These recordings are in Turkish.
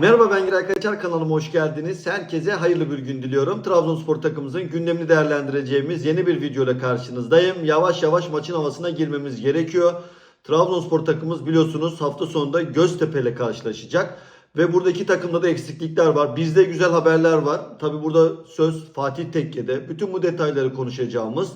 Merhaba ben Giray Kaçar kanalıma hoş geldiniz. Herkese hayırlı bir gün diliyorum. Trabzonspor takımımızın gündemini değerlendireceğimiz yeni bir video ile karşınızdayım. Yavaş yavaş maçın havasına girmemiz gerekiyor. Trabzonspor takımımız biliyorsunuz hafta sonunda Göztepe ile karşılaşacak. Ve buradaki takımda da eksiklikler var. Bizde güzel haberler var. Tabi burada söz Fatih Tekke'de. Bütün bu detayları konuşacağımız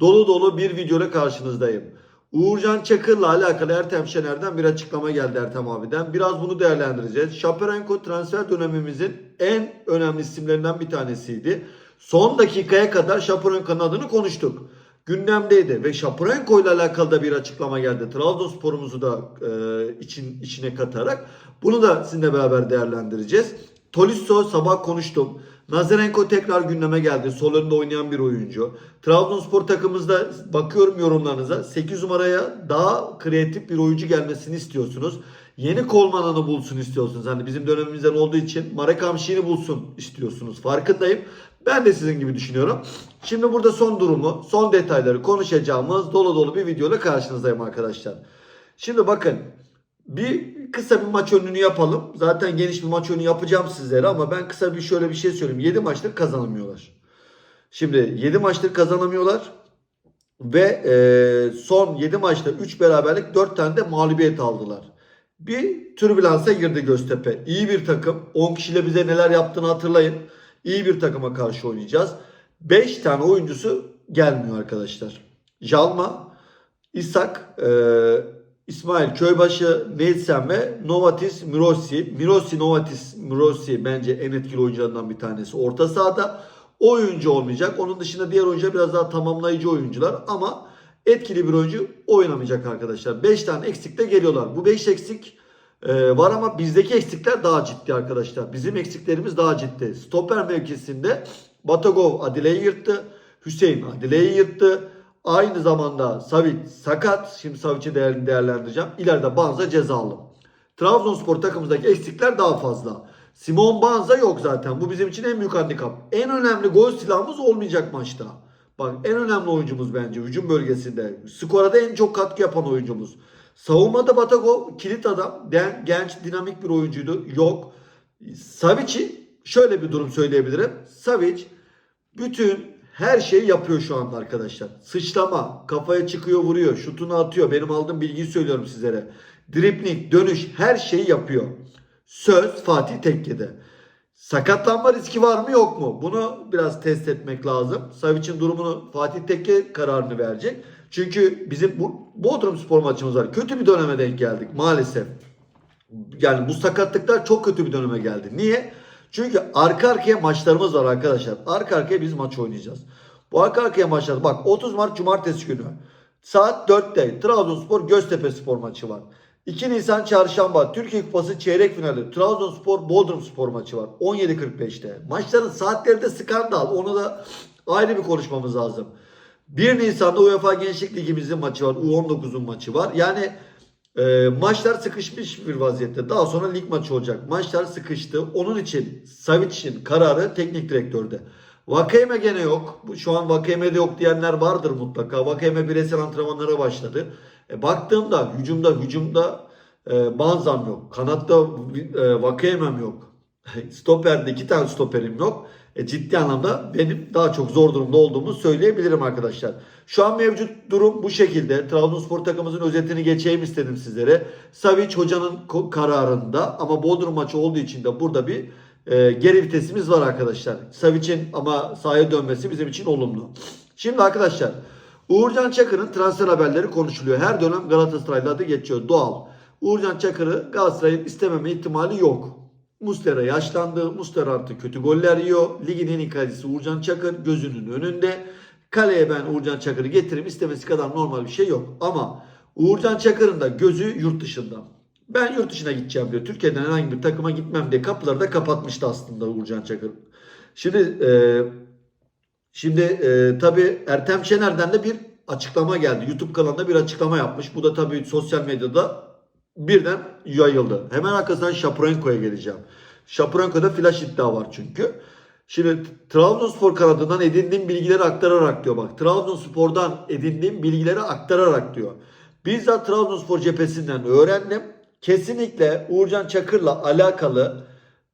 dolu dolu bir video ile karşınızdayım. Uğurcan Çakır'la alakalı Ertem Şener'den bir açıklama geldi Ertem abiden. Biraz bunu değerlendireceğiz. Şaparenko transfer dönemimizin en önemli isimlerinden bir tanesiydi. Son dakikaya kadar Şaparenko'nun adını konuştuk. Gündemdeydi ve Şaparenko ile alakalı da bir açıklama geldi. Trabzonspor'umuzu da e, için içine katarak bunu da sizinle beraber değerlendireceğiz. Tolisso sabah konuştum. Nazarenko tekrar gündeme geldi. Sol önde oynayan bir oyuncu. Trabzonspor takımımızda bakıyorum yorumlarınıza. 8 numaraya daha kreatif bir oyuncu gelmesini istiyorsunuz. Yeni Kolmanan'ı bulsun istiyorsunuz. Hani bizim dönemimizden olduğu için Marek Hamşi'ni bulsun istiyorsunuz. Farkındayım. Ben de sizin gibi düşünüyorum. Şimdi burada son durumu, son detayları konuşacağımız dolu dolu bir videoyla karşınızdayım arkadaşlar. Şimdi bakın bir kısa bir maç önünü yapalım. Zaten geniş bir maç önü yapacağım sizlere ama ben kısa bir şöyle bir şey söyleyeyim. 7 maçtır kazanamıyorlar. Şimdi 7 maçtır kazanamıyorlar. Ve e, son 7 maçta 3 beraberlik 4 tane de mağlubiyet aldılar. Bir türbülansa girdi Göztepe. İyi bir takım. 10 kişiyle bize neler yaptığını hatırlayın. İyi bir takıma karşı oynayacağız. 5 tane oyuncusu gelmiyor arkadaşlar. Jalma, İshak, e, İsmail Köybaşı, Nelsen ve Novatis Mirosi. Mirosi, Novatis, Mirosi bence en etkili oyuncularından bir tanesi. Orta sahada oyuncu olmayacak. Onun dışında diğer oyuncular biraz daha tamamlayıcı oyuncular ama etkili bir oyuncu oynamayacak arkadaşlar. 5 tane eksikle geliyorlar. Bu 5 eksik e, var ama bizdeki eksikler daha ciddi arkadaşlar. Bizim eksiklerimiz daha ciddi. Stoper mevkisinde Batagov Adile'yi yırttı. Hüseyin Adile'yi yırttı. Aynı zamanda Savic sakat. Şimdi Savic'i değer, değerlendireceğim. İleride Banza cezalı. Trabzonspor takımımızdaki eksikler daha fazla. Simon Banza yok zaten. Bu bizim için en büyük handikap. En önemli gol silahımız olmayacak maçta. Bak en önemli oyuncumuz bence hücum bölgesinde. Skora da en çok katkı yapan oyuncumuz. Savunmada Batagov kilit adam. Den, genç dinamik bir oyuncuydu. Yok. Savic'i şöyle bir durum söyleyebilirim. Savic bütün her şeyi yapıyor şu anda arkadaşlar. Sıçlama, kafaya çıkıyor vuruyor, şutunu atıyor. Benim aldığım bilgiyi söylüyorum sizlere. Dripling, dönüş her şeyi yapıyor. Söz Fatih Tekke'de. Sakatlanma riski var mı yok mu? Bunu biraz test etmek lazım. Savic'in durumunu Fatih Tekke kararını verecek. Çünkü bizim bu Bodrum spor maçımız var. Kötü bir döneme denk geldik maalesef. Yani bu sakatlıklar çok kötü bir döneme geldi. Niye? Çünkü arka arkaya maçlarımız var arkadaşlar. Arka arkaya biz maç oynayacağız. Bu arka arkaya maçlar bak 30 Mart Cumartesi günü saat 4'te Trabzonspor Göztepe spor maçı var. 2 Nisan Çarşamba Türkiye Kupası çeyrek finali Trabzonspor Bodrum spor maçı var 17.45'te. Maçların saatleri de skandal. Onu da ayrı bir konuşmamız lazım. 1 Nisan'da UEFA Gençlik Ligimizin maçı var. U19'un maçı var. Yani e, maçlar sıkışmış bir vaziyette. Daha sonra lig maçı olacak. Maçlar sıkıştı. Onun için Savic'in kararı teknik direktörde. Vakayeme gene yok. Şu an Vakayeme'de yok diyenler vardır mutlaka. Vakayeme bireysel antrenmanlara başladı. E, baktığımda hücumda hücumda e, Banzam yok. Kanatta e, Vakayemem yok. Stoperde iki tane stoperim yok. E, ciddi anlamda benim daha çok zor durumda olduğumu söyleyebilirim arkadaşlar. Şu an mevcut durum bu şekilde. Trabzonspor takımımızın özetini geçeyim istedim sizlere. Savic hocanın kararında ama Bodrum maçı olduğu için de burada bir e, geri vitesimiz var arkadaşlar. Savic'in ama sahaya dönmesi bizim için olumlu. Şimdi arkadaşlar Uğurcan Çakır'ın transfer haberleri konuşuluyor. Her dönem Galatasaray'da adı geçiyor. Doğal. Uğurcan Çakır'ı Galatasaray'ın istememe ihtimali yok. Mustera yaşlandı. Mustera artık kötü goller yiyor. Ligin en iyi kalecisi Uğurcan Çakır gözünün önünde. Kaleye ben Uğurcan Çakır'ı getireyim istemesi kadar normal bir şey yok. Ama Uğurcan Çakır'ın da gözü yurt dışında. Ben yurt dışına gideceğim diyor. Türkiye'den herhangi bir takıma gitmem diye kapıları da kapatmıştı aslında Uğurcan Çakır. Şimdi e, şimdi e, tabii Ertem Şener'den de bir açıklama geldi. YouTube kanalında bir açıklama yapmış. Bu da tabii sosyal medyada birden yayıldı. Hemen arkasından Şapurenko'ya geleceğim. Şapurenko'da flash iddia var çünkü. Şimdi Trabzonspor kanadından edindiğim bilgileri aktararak diyor bak. Trabzonspor'dan edindiğim bilgileri aktararak diyor. Bizzat Trabzonspor cephesinden öğrendim. Kesinlikle Uğurcan Çakır'la alakalı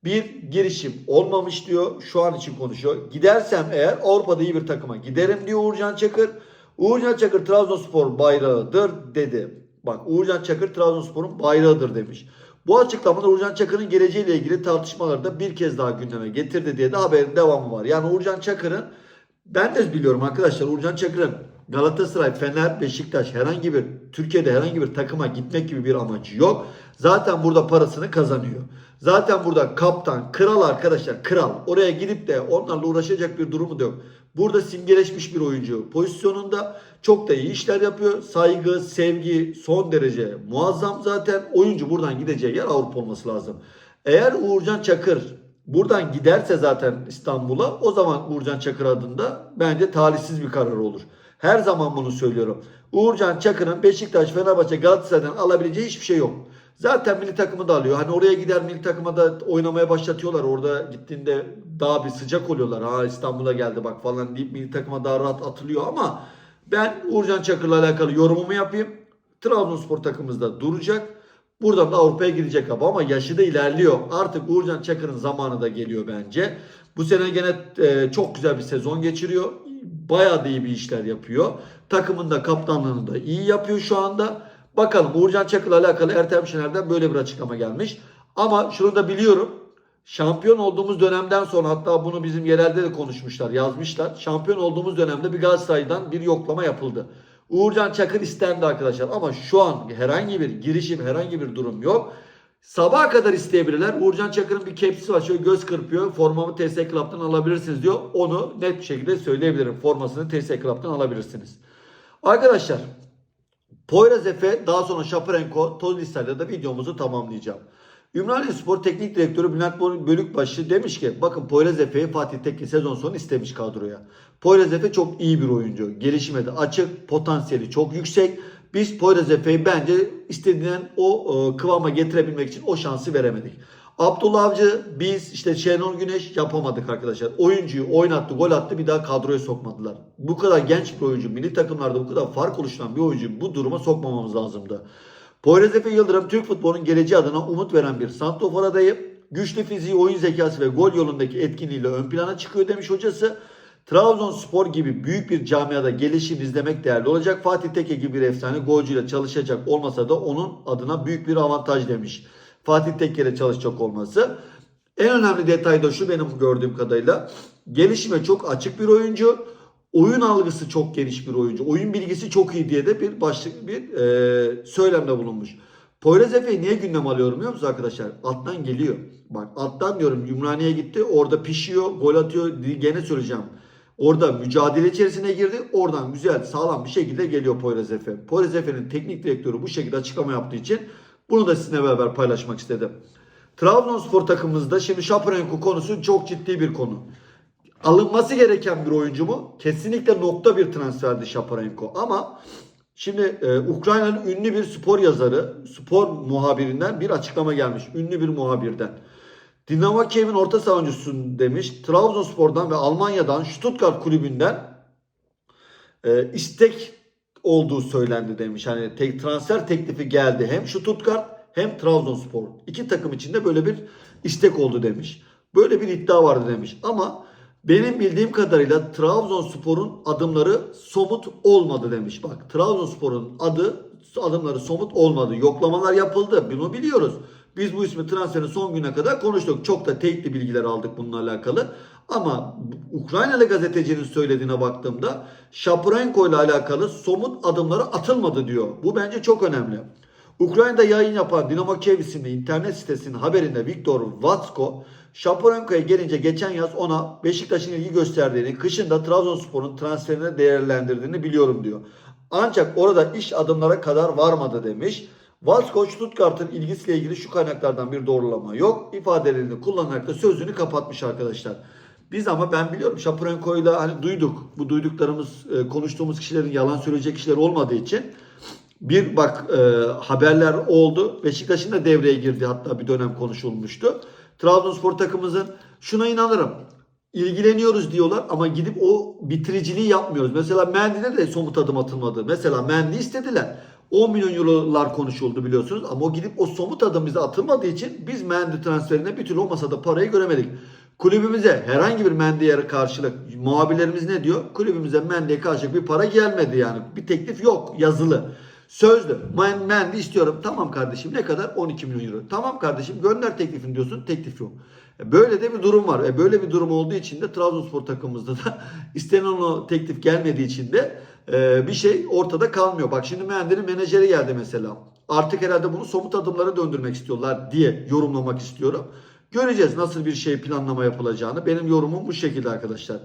bir girişim olmamış diyor. Şu an için konuşuyor. Gidersem eğer Avrupa'da iyi bir takıma giderim diyor Uğurcan Çakır. Uğurcan Çakır Trabzonspor bayrağıdır dedi. Bak Uğurcan Çakır Trabzonspor'un bayrağıdır demiş. Bu açıklamada Uğurcan Çakır'ın geleceğiyle ilgili tartışmaları da bir kez daha gündeme getirdi diye de haberin devamı var. Yani Uğurcan Çakır'ın ben de biliyorum arkadaşlar Uğurcan Çakır'ın Galatasaray, Fener, Beşiktaş herhangi bir Türkiye'de herhangi bir takıma gitmek gibi bir amacı yok. Zaten burada parasını kazanıyor. Zaten burada kaptan, kral arkadaşlar kral. Oraya gidip de onlarla uğraşacak bir durumu da yok. Burada simgeleşmiş bir oyuncu pozisyonunda çok da iyi işler yapıyor. Saygı, sevgi son derece muazzam zaten. Oyuncu buradan gideceği yer Avrupa olması lazım. Eğer Uğurcan Çakır buradan giderse zaten İstanbul'a o zaman Uğurcan Çakır adında bence talihsiz bir karar olur. Her zaman bunu söylüyorum. Uğurcan Çakır'ın Beşiktaş, Fenerbahçe, Galatasaray'dan alabileceği hiçbir şey yok. Zaten milli takımı da alıyor. Hani oraya gider milli takıma da oynamaya başlatıyorlar. Orada gittiğinde daha bir sıcak oluyorlar. Ha İstanbul'a geldi bak falan deyip milli takıma daha rahat atılıyor ama ben Uğurcan Çakır'la alakalı yorumumu yapayım. Trabzonspor takımımızda duracak. Buradan da Avrupa'ya gidecek abi ama yaşı da ilerliyor. Artık Uğurcan Çakır'ın zamanı da geliyor bence. Bu sene gene e, çok güzel bir sezon geçiriyor. Bayağı da iyi bir işler yapıyor. Takımın da kaptanlığını da iyi yapıyor şu anda. Bakalım Uğurcan Çakır'la alakalı Ertem Şener'den böyle bir açıklama gelmiş. Ama şunu da biliyorum. Şampiyon olduğumuz dönemden sonra hatta bunu bizim yerelde de konuşmuşlar, yazmışlar. Şampiyon olduğumuz dönemde bir Galatasaray'dan bir yoklama yapıldı. Uğurcan Çakır istendi arkadaşlar ama şu an herhangi bir girişim, herhangi bir durum yok. Sabaha kadar isteyebilirler. Uğurcan Çakır'ın bir kepsi var. Şöyle göz kırpıyor. Formamı TS Club'dan alabilirsiniz diyor. Onu net bir şekilde söyleyebilirim. Formasını TS Club'dan alabilirsiniz. Arkadaşlar Poyraz Efe daha sonra Şaparenko toz listelerle de videomuzu tamamlayacağım. Ümraniye Spor Teknik Direktörü Bülent Bölükbaşı demiş ki bakın Poyraz Efe'yi Fatih Tekke sezon sonu istemiş kadroya. Poyraz Efe çok iyi bir oyuncu. Gelişime de açık, potansiyeli çok yüksek. Biz Poyraz Efe'yi bence istediğinden o e, kıvama getirebilmek için o şansı veremedik. Abdullah Avcı biz işte Şenol Güneş yapamadık arkadaşlar. Oyuncuyu oynattı, gol attı bir daha kadroya sokmadılar. Bu kadar genç bir oyuncu, milli takımlarda bu kadar fark oluşturan bir oyuncuyu bu duruma sokmamamız lazımdı. Poyraz Efe Yıldırım Türk futbolunun geleceği adına umut veren bir santrofor adayı. Güçlü fiziği, oyun zekası ve gol yolundaki etkinliğiyle ön plana çıkıyor demiş hocası. Trabzonspor gibi büyük bir camiada gelişim izlemek değerli olacak. Fatih Teke gibi bir efsane golcüyle çalışacak olmasa da onun adına büyük bir avantaj demiş. Fatih Tekke ile çalışacak olması. En önemli detay da şu benim gördüğüm kadarıyla. Gelişime çok açık bir oyuncu. Oyun algısı çok geniş bir oyuncu. Oyun bilgisi çok iyi diye de bir başlık bir e, söylemde bulunmuş. Poyraz Efe'yi niye gündem alıyorum biliyor musunuz arkadaşlar? Alttan geliyor. Bak alttan diyorum Ümraniye'ye gitti. Orada pişiyor, gol atıyor. Gene söyleyeceğim. Orada mücadele içerisine girdi. Oradan güzel, sağlam bir şekilde geliyor Poyraz Efe. Poyraz Efe'nin teknik direktörü bu şekilde açıklama yaptığı için bunu da sizinle beraber paylaşmak istedim. Trabzonspor takımımızda şimdi Şaparenko konusu çok ciddi bir konu. Alınması gereken bir oyuncu mu? Kesinlikle nokta bir transferdi Şaparenko. Ama şimdi e, Ukrayna'nın ünlü bir spor yazarı, spor muhabirinden bir açıklama gelmiş. Ünlü bir muhabirden. Dinamo Kiev'in orta savunucusu demiş. Trabzonspor'dan ve Almanya'dan Stuttgart kulübünden e, istek olduğu söylendi demiş. Hani tek transfer teklifi geldi. Hem Stuttgart hem Trabzonspor. İki takım içinde böyle bir istek oldu demiş. Böyle bir iddia vardı demiş. Ama benim bildiğim kadarıyla Trabzonspor'un adımları somut olmadı demiş. Bak Trabzonspor'un adı adımları somut olmadı. Yoklamalar yapıldı. Bunu biliyoruz. Biz bu ismi transferin son güne kadar konuştuk. Çok da teyitli bilgiler aldık bununla alakalı. Ama Ukraynalı gazetecinin söylediğine baktığımda Şapurenko ile alakalı somut adımları atılmadı diyor. Bu bence çok önemli. Ukrayna'da yayın yapan Dinamo Kiev isimli internet sitesinin haberinde Viktor Vatsko, Şapurenko'ya gelince geçen yaz ona Beşiktaş'ın ilgi gösterdiğini, kışında Trabzonspor'un transferine değerlendirdiğini biliyorum diyor. Ancak orada iş adımlara kadar varmadı demiş. Vasko Stuttgart'ın ilgisiyle ilgili şu kaynaklardan bir doğrulama yok. ifadelerini kullanarak da sözünü kapatmış arkadaşlar. Biz ama ben biliyorum Şapurenko'yla hani duyduk. Bu duyduklarımız e, konuştuğumuz kişilerin yalan söyleyecek kişiler olmadığı için bir bak e, haberler oldu. Beşiktaş'ın da devreye girdi hatta bir dönem konuşulmuştu. Trabzonspor takımımızın şuna inanırım. ilgileniyoruz diyorlar ama gidip o bitiriciliği yapmıyoruz. Mesela Mendy'de de somut adım atılmadı. Mesela Mendy istediler. 10 milyon eurolar konuşuldu biliyorsunuz ama o gidip o somut adım bize atılmadığı için biz Mendy transferine bir türlü o masada parayı göremedik. Kulübümüze herhangi bir Mendy'ye karşılık muhabirlerimiz ne diyor? Kulübümüze Mendy'ye karşılık bir para gelmedi yani. Bir teklif yok yazılı. Sözlü. Men- Mendy istiyorum. Tamam kardeşim ne kadar? 12 milyon euro. Tamam kardeşim gönder teklifini diyorsun. Teklif yok. E, Böyle de bir durum var. E, Böyle bir durum olduğu için de Trabzonspor takımımızda da istenen o teklif gelmediği için de e, bir şey ortada kalmıyor. Bak şimdi Mendy'nin menajeri geldi mesela. Artık herhalde bunu somut adımlara döndürmek istiyorlar diye yorumlamak istiyorum. Göreceğiz nasıl bir şey planlama yapılacağını. Benim yorumum bu şekilde arkadaşlar.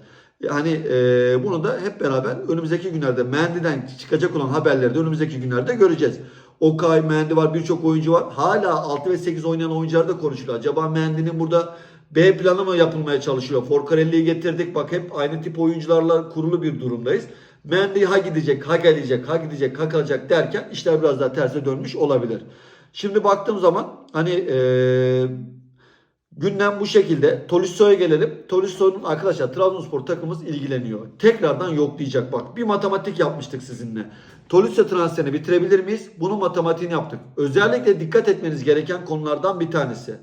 Yani e, bunu da hep beraber önümüzdeki günlerde Mendy'den çıkacak olan haberleri de önümüzdeki günlerde göreceğiz. Okay, Mendy var birçok oyuncu var. Hala 6 ve 8 oynayan oyuncular da konuşuluyor. Acaba Mendy'nin burada B planı mı yapılmaya çalışıyor? Forcarelli'yi getirdik. Bak hep aynı tip oyuncularla kurulu bir durumdayız. Mendy ha gidecek, ha gelecek, ha gidecek, ha kalacak derken işler biraz daha terse dönmüş olabilir. Şimdi baktığım zaman hani eee Gündem bu şekilde. Toliso'ya gelelim. Toliso'nun arkadaşlar Trabzonspor takımımız ilgileniyor. Tekrardan yoklayacak bak. Bir matematik yapmıştık sizinle. Toliso transferini bitirebilir miyiz? Bunun matematiğini yaptık. Özellikle dikkat etmeniz gereken konulardan bir tanesi.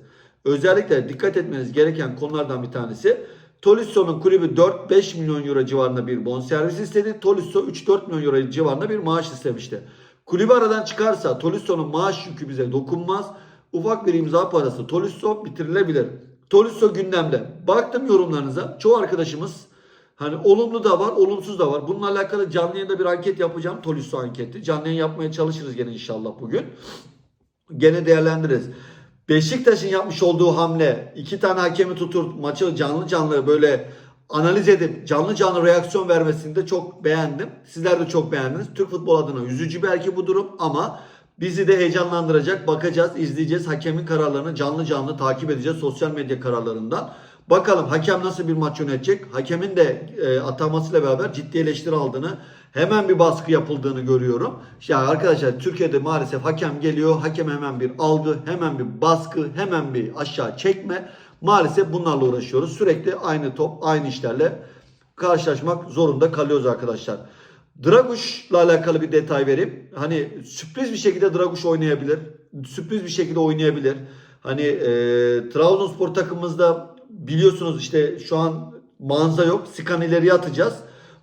Özellikle dikkat etmeniz gereken konulardan bir tanesi. Tolisso'nun kulübü 4-5 milyon euro civarında bir bonservis istedi. Tolisso 3-4 milyon euro civarında bir maaş istemişti. Kulübü aradan çıkarsa Tolisso'nun maaş yükü bize dokunmaz. Ufak bir imza parası Tolisso bitirilebilir. Tolisso gündemde. Baktım yorumlarınıza. Çoğu arkadaşımız hani olumlu da var, olumsuz da var. Bununla alakalı canlı yayında bir anket yapacağım. Tolisso anketi. Canlı yayın yapmaya çalışırız gene inşallah bugün. Gene değerlendiririz. Beşiktaş'ın yapmış olduğu hamle iki tane hakemi tutur maçı canlı canlı böyle analiz edip canlı canlı reaksiyon vermesini de çok beğendim. Sizler de çok beğendiniz. Türk futbol adına üzücü belki bu durum ama bizi de heyecanlandıracak. Bakacağız, izleyeceğiz. Hakemin kararlarını canlı canlı takip edeceğiz sosyal medya kararlarından. Bakalım hakem nasıl bir maç yönetecek? Hakemin de e, atamasıyla beraber ciddi eleştiri aldığını, hemen bir baskı yapıldığını görüyorum. Ya arkadaşlar Türkiye'de maalesef hakem geliyor, hakem hemen bir algı, hemen bir baskı, hemen bir aşağı çekme. Maalesef bunlarla uğraşıyoruz. Sürekli aynı top, aynı işlerle karşılaşmak zorunda kalıyoruz arkadaşlar. Draguş'la alakalı bir detay vereyim. Hani sürpriz bir şekilde Draguş oynayabilir. Sürpriz bir şekilde oynayabilir. Hani e, Trabzonspor takımımızda biliyorsunuz işte şu an Manza yok. Sikan ileriye atacağız.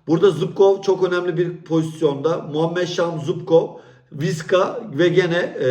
Burada Zubkov çok önemli bir pozisyonda. Muhammed Şam, Zubkov, Viska ve gene e,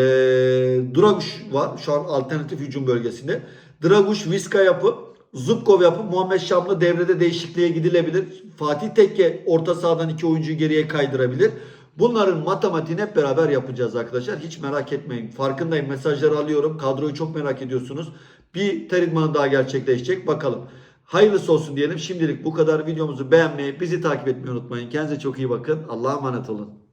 Draguş var şu an alternatif hücum bölgesinde. Draguş, Viska yapıp Zubkov yapıp Muhammed Şam'la devrede değişikliğe gidilebilir. Fatih Tekke orta sahadan iki oyuncuyu geriye kaydırabilir. Bunların matematiğini hep beraber yapacağız arkadaşlar. Hiç merak etmeyin. Farkındayım. Mesajları alıyorum. Kadroyu çok merak ediyorsunuz. Bir ter idmanı daha gerçekleşecek. Bakalım. Hayırlısı olsun diyelim. Şimdilik bu kadar. Videomuzu beğenmeyi, bizi takip etmeyi unutmayın. Kendinize çok iyi bakın. Allah'a emanet olun.